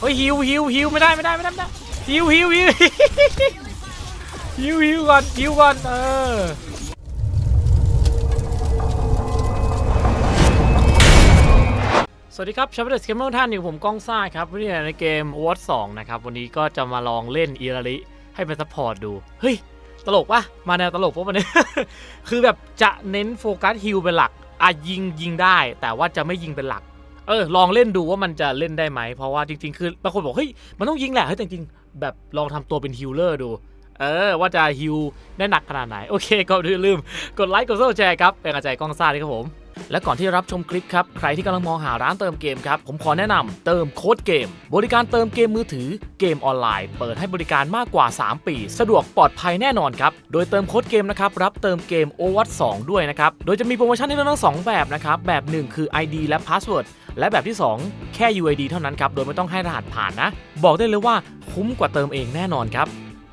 เฮ้ยฮิวฮิวฮิวไม่ได้ไม่ได้ไม่ได้ไม่ได้ฮิวฮิวฮิวฮิวฮิวก่อนฮิวก่อนเออสวัสดีครับชาวเดสเกมเมอร์ท่านอยู่ผมก้องซ่าครับวันนี้ในเกมวอตสองนะครับ วันนี้ก็จะมาลองเล่นอีราริให้เป็นซัพพอร์ตดู เฮ้ย ตลกปะมาแนวตลกปะวันนี้ คือแบบจะเน้นโฟกัสฮิลเป็นหลักอะยิงยิงได้ แต่ว่าจะไม่ยิงเป็นหลัก เออลองเล่นดูว่ามันจะเล่นได้ไหม เพราะว่าจริงๆ คือบางคนบอกเฮ้ยมันต้องยิงแหละเฮ้ยแต่จริงๆแบบลองทำตัวเป็นฮิลเลอร์ดู เออ ว่าจะฮิลได้หนักขนาดไหน โอเค ก็อย่าลืม กดไลค์กดซับสไครต์ครับเป็นกำลังใจกล้องซ่าด้วยครับผม และก่อนที่รับชมคลิปครับ ใครที่กำลังมองหาร้านเติมเกมครับ ผมขอแนะนำเติมโค้ดเกม บริการเติมเกมมือถือเกมออนไลน์ เปิดให้บริการมากกว่า 3 ปี สะดวกปลอดภัยแน่นอนครับ โดยเติมโค้ดเกมนะครับรับเติมเกม o w a t 2ด้วยนะครับ โดยจะมีโปรโมชั่นให้เลือกทั้งสองแบบนะครับ แบบ 1 คือ ID และ Password และแบบที่ 2 แค่ UID เท่านั้นครับโดยไม่ต้องให้รหัสผ่านนะ บอกได้เลยว่าคุ้มกว่าเติมเองแน่นอนครับ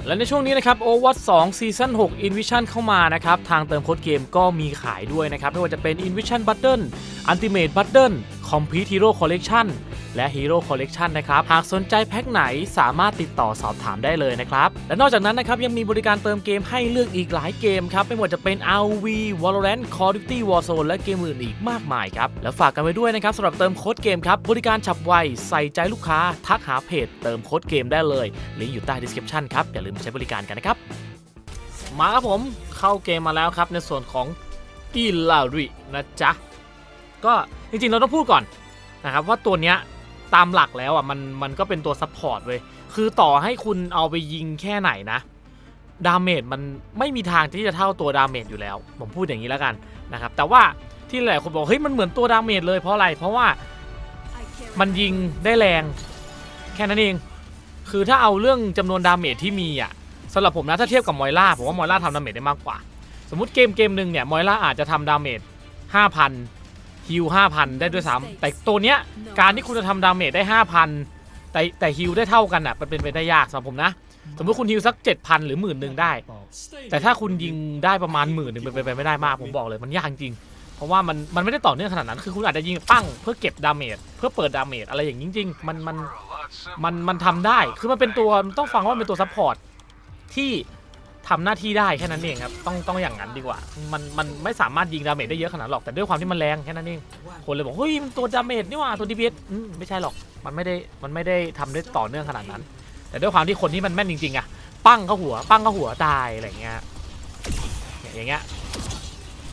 และในช่วงนี้นะครับ Overwatch 2 Season 6 Invision เข้ามานะครับ ทางเติมโค้ดเกมก็มีขายด้วยนะครับ ไม่ว่าจะเป็น Invision Bundle Ultimate Bundle Complete Hero Collection และ Hero Collection นะครับ หากสนใจแพ็คไหนสามารถติดต่อสอบถามได้เลยนะครับ และนอกจากนั้นนะครับยังมีบริการเติมเกมให้เลือกอีกหลายเกมครับ ไม่ว่าจะเป็น RV Valorant Call of Duty Warzone และเกมอื่นอีกมากมายครับ แล้วฝากกันไว้ด้วยนะครับสำหรับเติมโค้ดเกมครับบริการฉับไวใส่ใจลูกค้า ทักหาเพจเติมโค้ดเกมได้เลยลิงก์อยู่ใต้ description ครับอย่าลืมใช้บริการกันนะครับมาครับผมเข้าเกมมาแล้วครับในส่วนของอีลารินะจ๊ะก็จริงๆเราต้องพูดก่อนนะครับว่าตัวเนี้ย ตามหลักแล้วอะมันมันก็เป็นตัวซัพพอร์ตเว้ยคือต่อให้คุณเอาไปยิงแค่ไหนนะดาเมจมันไม่มีทางที่จะเท่าตัวดาเมจอยู่แล้ว ผมพูดอย่างนี้แล้วกันนะครับแต่ว่าที่หลายคนบอกเฮ้ยมันเหมือนตัวดาเมจเลยเพราะอะไรเพราะว่ามันยิงได้แรงแค่นั้นเองคือถ้าเอาเรื่องจำนวนดาเมจที่มีอะสำหรับผมนะถ้าเทียบกับมอยล่าผมว่ามอยล่าทำดาเมจได้มากกว่า สมมติเกมเกมหนึ่งเนี่ยมอยล่าอาจจะทำดาเมจ5,000 ฮิว5,000 ได้ด้วยซ้ำแต่ตัวเนี้ยการที่คุณจะทำดาเมจได้ 5,000 แต่แต่ฮิวได้เท่ากันอะมันเป็นไปได้ยากสำหรับผมนะ สมมติคุณฮิวสัก 7,000 หรือหมื่นหนึ่งได้ แต่ถ้าคุณยิงได้ประมาณหมื่นหนึ่งเป็นไปไม่ได้มากผมบอกเลยมันยากจริงเพราะว่ามันมันไม่ได้ต่อเนื่องขนาดนั้นคือคุณอาจจะยิงปั้งเพื่อเก็บดาเมจเพื่อเปิดดาเมจอะไรอย่างนี้จริงๆมันมันมันมันทำได้คือมันเป็นตัวต้องฟังว่ามันเป็นตัวซัพพอร์ตที่ ทำหน้าที่ได้แค่นั้นเองครับต้องต้องอย่างนั้นดีกว่า มันมันไม่สามารถยิงดาเมจได้เยอะขนาดหรอกแต่ด้วยความที่มันแรงแค่นั้นเองคนเลยบอกเฮ้ยมันตัวดาเมจนี่ว่าตัวดีเไม่ใช่หรอกมันไม่ได้มันไม่ได้ทำได้ต่อเนื่องขนาดนั้น แต่ด้วยความที่คนที่มันแม่นจริงๆอะปั้งเข้าหัว ปั้งเข้าหัวตายอะไรอย่างเงี้ยเนี่ยอย่างเงี้ย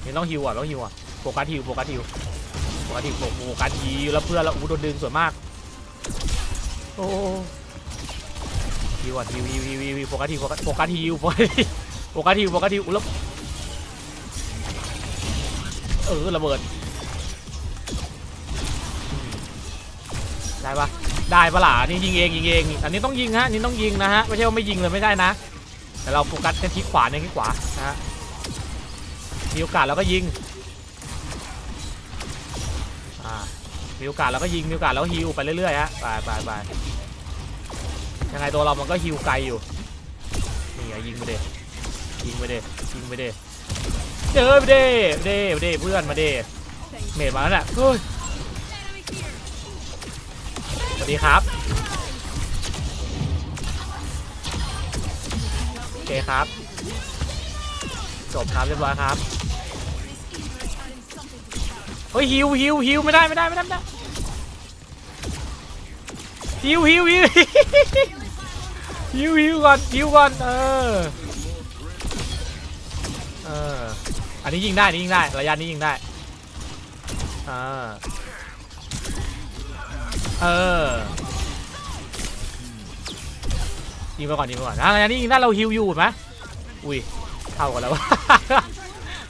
นี่ต้องฮิวอะต้องฮิวอะโฟกัสฮิวโฟกัสฮิวโฟกัสฮิวโฟกัสฮิวแล้วเพื่อนแล้วอู้โดนดึงสวยมาก โอ้ ฮิวอะฮิวฮิวฮิวฮิวฮิวโฟกัสฮิวโฟกัสโฟกัสฮิวโฟกัสฮิวโฟกัสฮิวโฟกัสฮิวอู้แล้วเออระเบิด ได้ปะได้ปะล่ะนี่ยิงเองยิงเอง อันนี้ต้องยิงฮะนี่ต้องยิงนะฮะไม่ใช่ว่าไม่ยิงเลยไม่ได้นะ แต่เราโฟกัสแค่ที่ขวาเนี่ยที่ขวานะฮะมีโอกาสเราก็ยิงอ่ามีโอกาสเราก็ยิงมีโอกาสเราก็ฮิวไปเรื่อยๆฮะไปไปไป ยังไงตัวเรามันก็ฮิวไกลอยู่ นี่ไงยิงไปเดยิงไปเดยิงไปเด้เจอไปเด้เด้เดเพื่อนมาเดเมดมาแล้วน่ะเฮ้ยสวัสดีครับโอเคครับ จบครับเรียบร้อยครับเฮ้ยฮิวฮิวฮิวไม่ได้ไม่ได้ไม่ได้ไม่ได้ฮิวฮิวฮิว ฮิวฮิวก่อนฮิวก่อนเออเอออันนี้ยิงได้นนี้ยิงได้ระยะนี้ยิงได้อ่าเออยิงไปก่อนยิงไปก่อนอะอันนี้ยิงได้เราฮิวอยู่ไหมอุ้ยเท่ากันแล้ว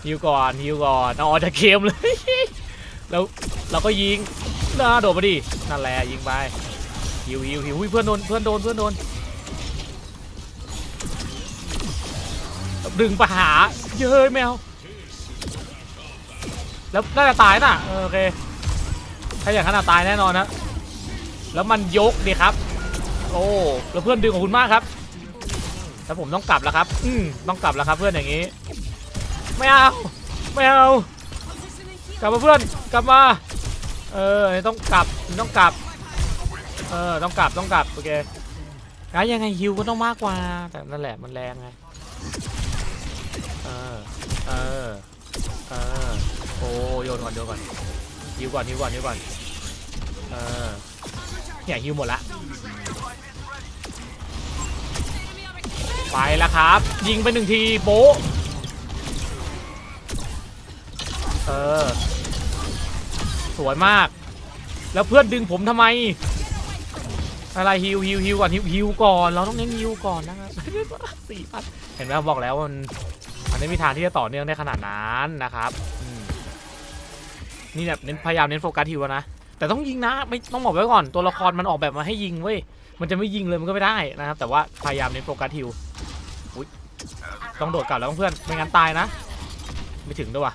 ฮิวก่อนฮิวก่อนเอาออกจากเกมเลยแล้วเราก็ยิงน่าโดดมาดินั่นแหละยิงไปฮิวฮิวฮิวเพื่อนโดนเพื่อนโดนเพื่อนโดน ดึงไปหา เย้ยแมว แล้วน่าจะตายน่ะเออโอเค ถ้าอย่างนั้นอะตายแน่นอนนะ แล้วมันยกดีครับ โอ้แล้วเพื่อนดึงของคุณมากครับ แล้วผมต้องกลับแล้วครับ อืมต้องกลับแล้วครับเพื่อนอย่างนี้ ไม่เอา ไม่เอา กลับมาเพื่อน กลับมา เออ ต้องกลับ ต้องกลับ เออ ต้องกลับ ต้องกลับ โอเคงั้นยังไงฮิวก็ต้องมากกว่า แต่นั่นแหละมันแรงไง เออ เออ เออ โอ้โยนก่อนโยนก่อนฮิวก่อนฮิวก่อนฮิวก่อน เออเนี่ยฮิวหมดละ ไปแล้วครับ ยิงไปหนึ่งทีโบ๊เออ สวยมาก แล้วเพื่อนดึงผมทำไม อะไรฮิวฮิวฮิวก่อนฮิวฮิวก่อน เราต้องเน้นฮิวก่อนนะครับสี่พันเห็นไหมบอกแล้วมัน มันไม่มีทางที่จะต่อเนื่องได้ขนาดนั้นนะครับนี่แบบเน้นพยายามเน้นโฟกัสฮิวนะ แต่ต้องยิงนะไม่ต้องบอกไว้ก่อนตัวละครมันออกแบบมาให้ยิงเว้ยมันจะไม่ยิงเลยมันก็ไม่ได้นะครับ แต่ว่าพยายามเน้นโฟกัสฮิวต้องโดดกลับแล้วเพื่อนไม่งั้นตายนะ ไม่ถึงด้วยว่ะ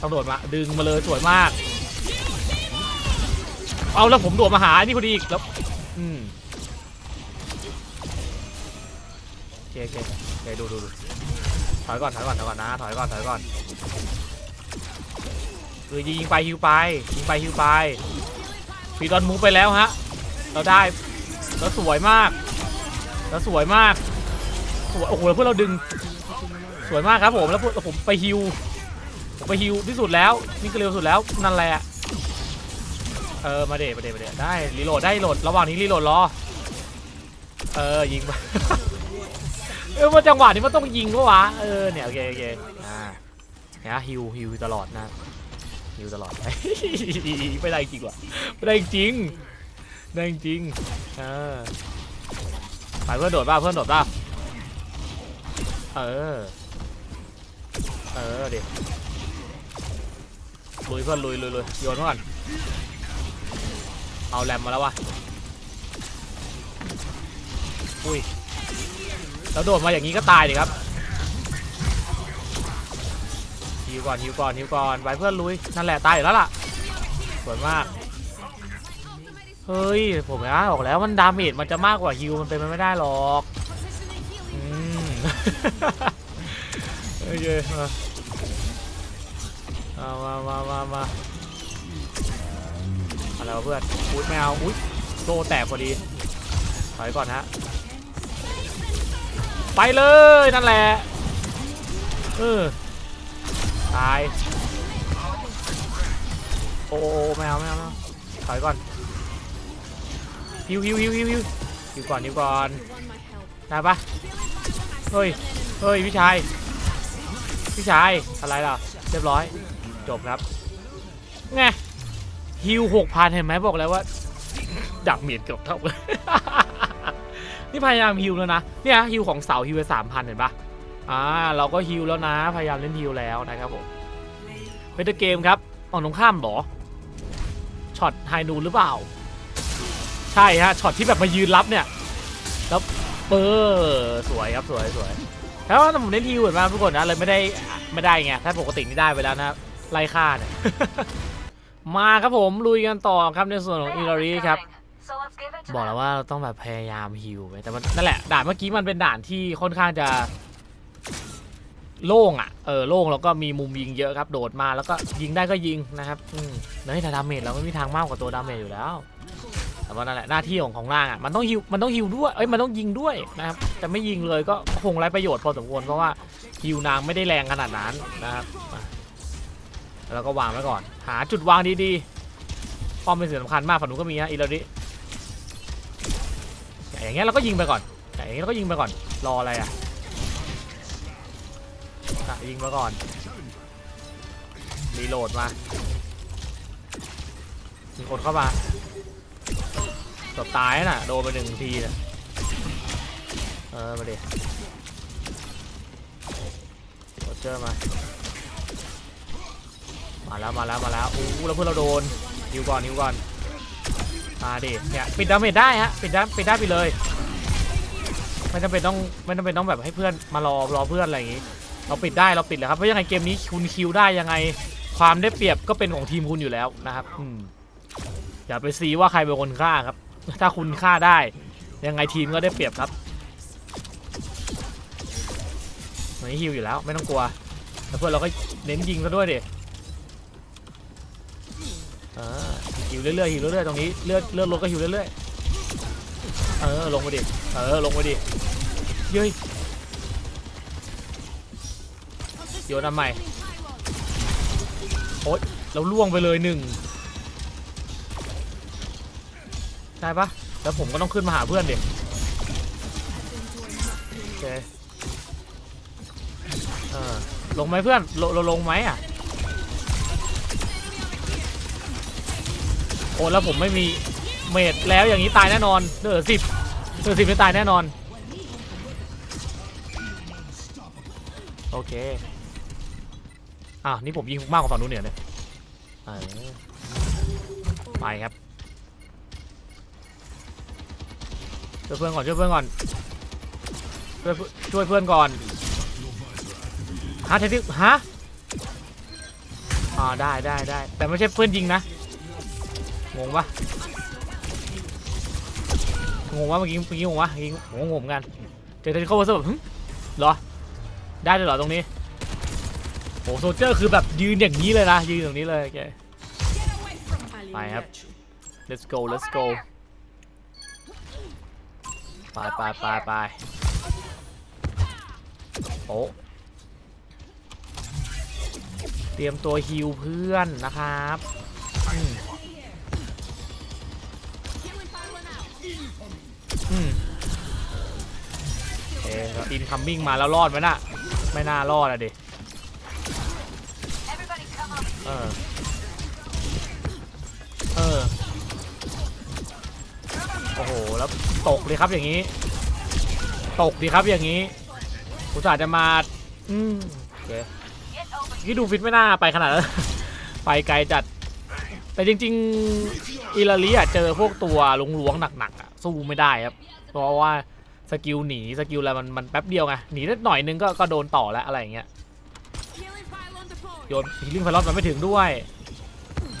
ต้องโดดมาดึงมาเลยสวยมาก เอาแล้วผมโดดมาหาอ้นี่พอดีอีกแล้วอืมโอเคโอเคโอเคดูดูดู อยก่อนถอยก่อนถอยก่อนนะถอยก่อนถอยก่อนเออยิงไปฮิวไปยิงไปฮิวไปฟีดอนมูฟไปแล้วฮะเราได้แล้วสวยมากแล้วสวยมากสวยโอ้โหแล้วเพื่อนเราดึงสวยมากครับผมแล้วผมไปฮิวผมไปฮิวที่สุดแล้วนี่ก็เร็วสุดแล้วนั่นแหละเออมาเดะมาเดะมาเดะได้รีโหลดได้โหลดระหว่างนี้รีโหลดรอเออยิงไป เออมาจังหวะนี้มันต้องยิงปะวะเออเนี่ยโอเคโอเคอ่าเนี่ยฮิวฮิวตลอดนะฮิวตลอด ไม่ได้จริงว่ะไม่ได้จริงได้จริงเออไปเพื่อนโดดบ้าเพื่อนโดดบ้าเออเออเดี๋ยวลุยเพื่อนลุยลุยลุยโยนมาก่อนเอาแรมมาแล้ววะอุ้ย แล้วโดดมาอย่างนี้ก็ตายดิครับฮิวก่อนฮิวก่อนฮิวก่อนไปเพื่อนลุยนั่นแหละตายอยู่แล้วล่ะสวยมากเฮ้ยผมนะบอกแล้วมันดาเมจมันจะมากกว่าฮิวมันเป็นไปไม่ได้หรอกอืมโอเคมาเอามามามามาอะไรวะเพื่อนอุ้ยไม่เอาอุ้ยโซ่แตกพอดีถอยก่อนฮะ ไปเลยนั่นแหละเออตายโอ้โอ้ไม่เอาไม่เอาไม่เอาถอยก่อนฮิวฮิวฮิวฮิวฮิวฮิวก่อนฮิวก่อนได้ปะเฮ้ยเฮ้ยพี่ชายพี่ชายอะไรล่ะเรียบร้อยจบครับไงฮิวหกพันเห็นไหมบอกแล้วว่าดับเมียนเกือบเท่าเลย นี่พยายามฮิวแล้วนะ เนี่ยฮิวของเสาฮิวไปสามพันเห็นปะอ่าเราก็ฮิวแล้วนะ พยายามเล่นฮิวแล้วนะครับผมเวทเกมครับอ่อนตรงข้ามเหรอ ช็อตไฮนูหรือเปล่า ใช่ฮะ ช็อตที่แบบมายืนรับเนี่ย แล้วเปอร์สวยครับสวยสวยแล้วาผมเล่นฮิวเหมือนมาทุกคนนะเลยไม่ได้ไม่ได้ไง ถ้าปกตินี่ได้ไปแล้วนะไล่ฆ่าเนี่ย มาครับผมลุยกันต่อครับในส่วนของอิลารีครับ บอกแล้วว่าเราต้องแบบพยายามฮิวไปแต่มันนั่นแหละด่านเมื่อกี้มันเป็นด่านที่ค่อนข้างจะ โล่งอะเออโล่งแล้วก็มีมุมยิงเยอะครับ โดดมาแล้วก็ยิงได้ก็ยิงนะครับอืมเฮ้ยแต่ดาเมจเราไม่มีทางมากกว่าตัวดาเมจอยู่แล้วแต่ว่านั่นแหละหน้าที่ของของล่างอะมันต้องฮิวมันต้องฮิวด้วยเอ้ยมันต้องยิงด้วยนะครับแต่ไม่ยิงเลยก็คงไร้ประโยชน์พอสมควรเพราะว่าฮิวนางไม่ได้แรงขนาดนั้นนะครับแล้วก็วางไว้ก่อน หาจุดวางดีๆป้อมเป็นสิ่งสำคัญมากฝั่งนู้นก็มีฮะอีลาริ อย่างเงี้ยเราก็ยิงไปก่อนอย่างเงี้ยเราก็ยิงไปก่อน รออะไรอะอะยิงไปก่อน รีโหลดมา มีคนเข้ามาเกือบตายน่ะ โดนไปหนึ่งทีนะเออ มาดิโรเจอร์มา มาแล้ว มาแล้ว มาแล้ว อู้แล้วเพื่อนเราโดนนิวก่อนนิวก่อน มาดิเนี่ยปิดดาเมจได้ฮะปิดได้ปิดได้ไปเลยไม่จำเป็นต้องไม่จำเป็นต้องแบบให้เพื่อนมารอรอเพื่อนอะไรอย่างงี้เราปิดได้เราปิดเลยครับเพราะยังไงเกมนี้คุณคิวได้ยังไงความได้เปรียบก็เป็นของทีมคุณอยู่แล้วนะครับอืมอย่าไปซีว่าใครเป็นคนฆ่าครับ ถ้าคุณฆ่าได้ ยังไงทีมก็ได้เปรียบครับไม่ฮิวอยู่แล้วไม่ต้องกลัวแล้วเพื่อนเราก็เน้นยิงซะด้วยดิเออ หิวเรื่อยๆหิวเรื่อยๆตรงนี้เลือดเลือดลดก็หิวเรื่อยๆเออลงไปดิเออลงไปดิเย้ยโยนทำไมโอ๊ยเราล่วงไปเลยหนึ่งได้ปะแล้วผมก็ต้องขึ้นมาหาเพื่อนดิโอเคเออลงไหมเพื่อนลเราลงไหมอะ อ้แล้วผมไม่มีเมดแล้วอย่างนี้ตายแน่นอนเหลือดสิบเหลือดสิบไม่ตายแน่นอน โอเคอะนี่ผมยิงมากกว่าฝั่งนู้นเนี่ยเนี่ยไปครับช่วยเพื่อนก่อนช่วยเพื่อนก่อนช่วยเพื่อนช่วยเพื่อนก่อนฮะเทติฮะอ่าได้ได้ได้แต่ไม่ใช่เพื่อนยิงนะ งงปะงงวะเมื่อกี้เมื่อกี้งงวะเมื่อกี้งงงงกันเจอเทนเข้ามาแบบหึเหรอ ได้เลยเหรอตรงนี้โอ้โซเจอร์คือแบบยืนอย่างนี้เลยนะ ยืนตรงนี้เลยโอเคไปครับ let's go let's go ไปไปไปไปโอ้เตรียมตัวฮิวเพื่อนนะครับ เอ๊ะอินคัมมิ่งมาแล้วรอดไหมน่ะ ไม่น่ารอดอะดิเออ เออ โอ้โห แล้วตกเลยครับอย่างนี้ ตกดีครับอย่างนี้อุตส่าห์จะมา อืมโอเคที่ดูฟิตไม่น่าไปขนาดนั้น ไปไกลจัด แต่จริงๆอิลาลีอะเจอพวกตัวลงหลวงหนักๆอะสู้ไม่ได้ครับ เพราะว่าสกิลหนีสกิลอะไรมันมันแป๊บเดียวไงหนีได้หน่อยนึงก็ก็โดนต่อแล้วอะไรอย่างเงี้ยโยนฮีลิ่งไฟลอตมันไม่ถึงด้วย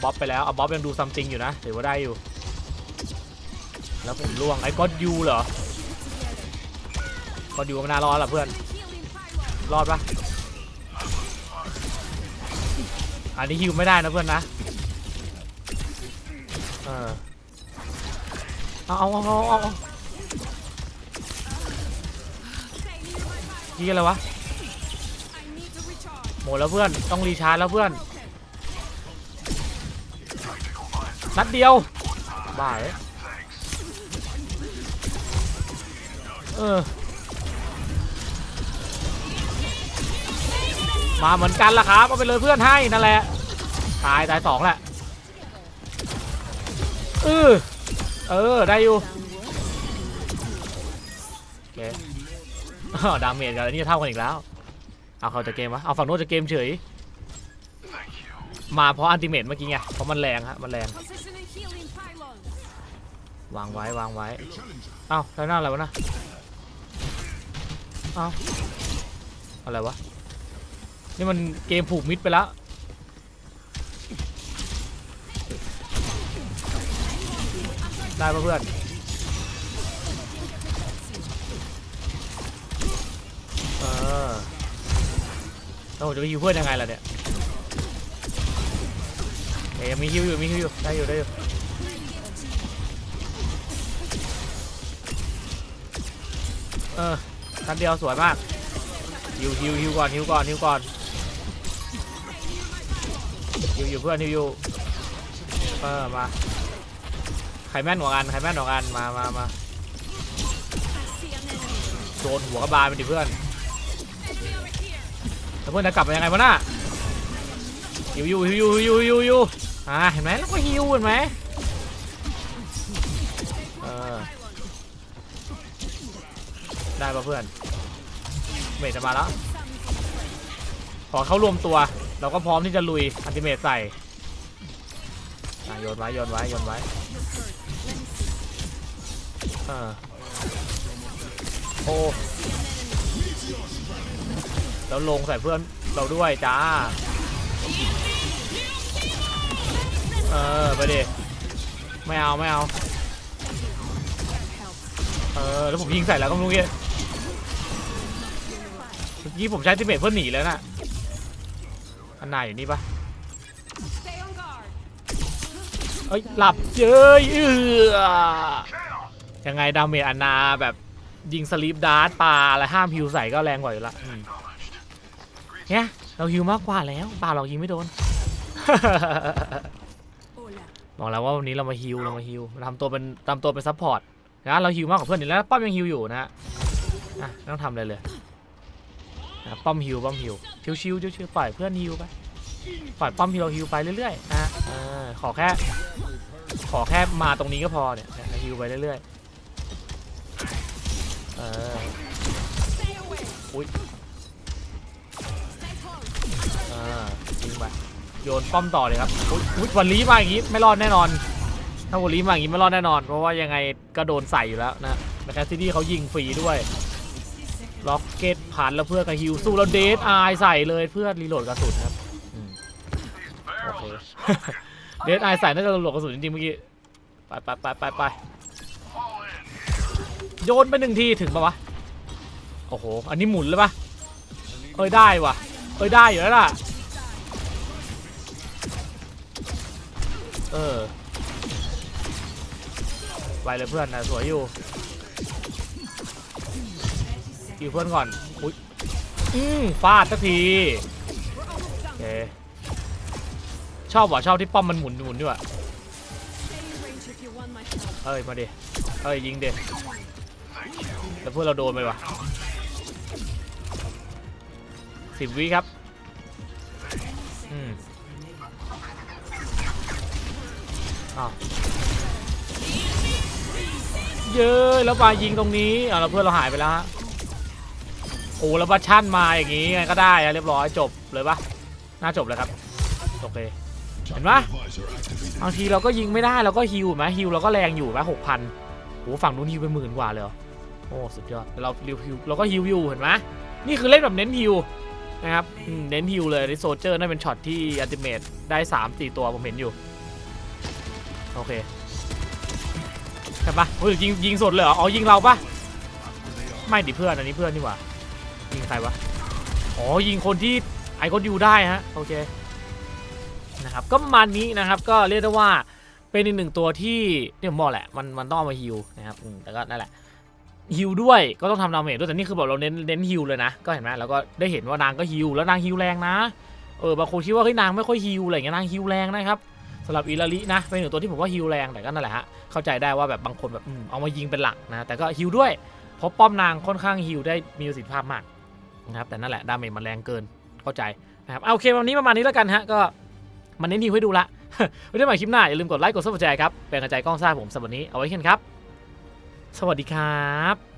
บ๊อบไปแล้วเอาบ๊อบยังดูซัมติงอยู่นะถือว่าได้อยู่ แล้วผมล่วงไอ้ก็ยูเหรอก็ยูไม่น่ารอดหรอเพื่อนรอดปะอันนี้ฮิวไม่ได้นะเพื่อนนะ เออเอาเอาเอาเอาเอายี่อะไรวะหมดแล้วเพื่อนต้องรีชาร์จแล้วเพื่อนนัดเดียวบ้าเลยเออมาเหมือนกันล่ะครับเอาไปเลยเพื่อนให้นั่นแหละตายตายสองแหละ เออเออ ได้อยู่โอเคอ้าวดาเมจกันอันนี่เท่ากันอีกแล้ว เอาเขาจากเกมวะเอาฝั่งโน้นจากเกมเฉย มาเพราะอันติเมตเมื่อกี้ไง เพราะมันแรงฮะ มันแรง วางไว้ วางไว้ เอ้าแล้วหน้าอะไรวะนะ เอ้า อะไรวะ นี่มันเกมผูกมิดไปแล้ว ได้ปะเพื่อนเออแล้วผมจะไปฮิวเพื่อนยังไงล่ะเนี่ยเอ้ยยังมีฮิวอยู่มีฮิวอยู่ได้อยู่ได้อยู่เออนัดเดียวสวยมากฮิวฮิวฮิวก่อนฮิวก่อนฮิวก่อนฮิวอยู่เพื่อนฮิวอยู่เออมา ใครแม่นกว่ากันใครแม่นกว่ากันมามามาโดนหัวกระบาลไปดิเพื่อนแล้วเพื่อนจะกลับมายังไงวะน่ะฮิวอยู่ฮิวยูฮิวยูฮิวอยู่อ่าเห็นไหมแล้วก็ฮิวเห็นไหมเออได้ป่ะเพื่อนเมจจะมาแล้วขอเขารวมตัว เราก็พร้อมที่จะลุยอันติเมตใส่โยนไว้โยนไว้โยนไว้ ออโอ้แล้วลงใส่เพื่อนเราด้วยจ้า เออ ไปดิไม่เอา ไม่เอา เออ แล้วผมยิงใส่แล้วก็ไม่รู้เงี้ยเมื่อกี้ผมใช้ติเมทเพื่อหนีแล้วน่ะ อันไหนอยู่นี่ปะเอ้ย หลับเย้ยเออ ยังไงดาเมจอันนาแบบยิงสลีปดาร์ตปลาอะไรห้ามฮิวใส่ก็แรงกว่าอยู่ละอืมเนี่ยเราฮิวมากกว่าแล้วปลาเรายิงไม่โดน บอกแล้วว่าวันนี้เรามาฮิวเรามาฮิวทำตัวเป็นทำตัวเป็นซัพพอร์ตนะเราฮิวมากกว่าเพื่อนอยู่แล้วป้อมยังฮิวอยู่นะฮะอะไม่ต้องทำอะไรเลยนะป้อมฮิวป้อมฮิวชิวชิวๆชิวๆปล่อยเพื่อนฮิวไปปล่อยป้อมฮิวเราฮิวไปเรื่อยๆนะฮะเออขอแค่ ขอแค่มาตรงนี้ก็พอเนี่ยเนี่ยฮิวไปเรื่อยๆเอออุ้ยเออยิงไปโยนป้อมต่อเลยครับอุ๊ยอุ๊ยวันลีมาอย่างงี้ไม่รอดแน่นอน ถ้าวันลีมาอย่างงี้ไม่รอดแน่นอน เพราะว่ายังไงก็โดนใส่อยู่แล้วนะแมคคาซิตี้เขายิงฟรีด้วยล็อกเก็ตผ่านแล้วเพื่อกับฮิวสู้แล้วเดทอายใส่เลยเพื่อรีโหลดกระสุนครับโอเคเดทอายใส่น่าจะรีโหลดกระสุนจริงๆเมื่อกี้ไปไปไปไปไป โยนไปหนึ่งทีถึงปะวะ โอ้โห อันนี้หมุนเลยปะเอ้ยได้ว่ะเอ้ยได้อยู่แล้วล่ะ เออ ไปเลยเพื่อนนะสวยอยู่คิวเพื่อนก่อน อุ้ย อืมฟาดสักทีโอเคชอบว่ะชอบที่ป้อมมันหมุนหมุนด้วยเอ้ยมาดิเอ้ยยิงเด แต่เพื่อนเราโดนไปวะสิบวิครับ อืมอ้าวเย้ยแล้วมายิงตรงนี้อ่าแล้วเพื่อนเราหายไปแล้วฮะโอ้แล้วบัชชั่นมาอย่างงี้ไงก็ได้อะเรียบร้อยจบเลยปะน่าจบเลยครับโอเคเห็นปะบางทีเราก็ยิงไม่ได้เราก็ฮิวไหมฮิวเราก็แรงอยู่ไหมหกพันโอ้ฝั่งนู้นฮิวไปหมื่นกว่าเลยอ โอ้สุดยอดเราฮิวฮิวเราก็ฮิวอยู่เห็นไหมนี่คือเล่นแบบเน้นฮิวนะครับเน้นฮิวเลยในโซเจอร์นั่นเป็นช็อตที่อัลติเมทได้สามสี่ตัวผมเห็นอยู่ โอเคใช่ปะโอ้ยยิงยิงสดเลยเหรออ๋อยิงเราปะไม่ดิเพื่อนอันนี้เพื่อนนี่หว่ายิงใครวะอ๋อยิงคนที่ไอคอนยูได้ฮะโอเคนะครับก็ประมาณนี้นะครับก็เรียกได้ว่าเป็นอีกหนึ่งตัวที่เนี่ยผมบอกแหละมันมันต้องเอามาฮิวนะครับแต่ก็นั่นแหละ ฮิวด้วยก็ต้องทำดาเมจด้วยแต่นี่คือแบบเราเน้นเน้นฮิวเลยนะ ก็เห็นไหมแล้วก็ได้เห็นว่านางก็ฮิวแล้วนางฮิวแรงนะเออบางคนคิดว่าเฮ้ยนางไม่ค่อยฮิวอะไรอย่างเงี้ยนางฮิวแรงนะครับสำหรับอิลารินะเป็นหนึ่งตัวที่ผมว่าฮิวแรงแต่ก็นั่นแหละฮะเข้าใจได้ว่าแบบบางคนแบบเอามายิงเป็นหลักนะแต่ก็ฮิวด้วยเพราะป้อมนางค่อนข้างฮิวได้มีประสิทธิภาพมากนะครับแต่นั่นแหละดาเมจมันแรงเกินเข้าใจนะครับเอาโอเควันนี้ประมาณนี้แล้วกันฮะก็มันเน้นฮิวให้ดูละไว้ได้ใหม่คลิปหน้าอย่าลืมกดไลค์กดซับสไครต์ครับเป็นกำลังใจกล้องซ่าผมสำหรับวันนี้เอาไว้แค่นครับ สวัสดีครับ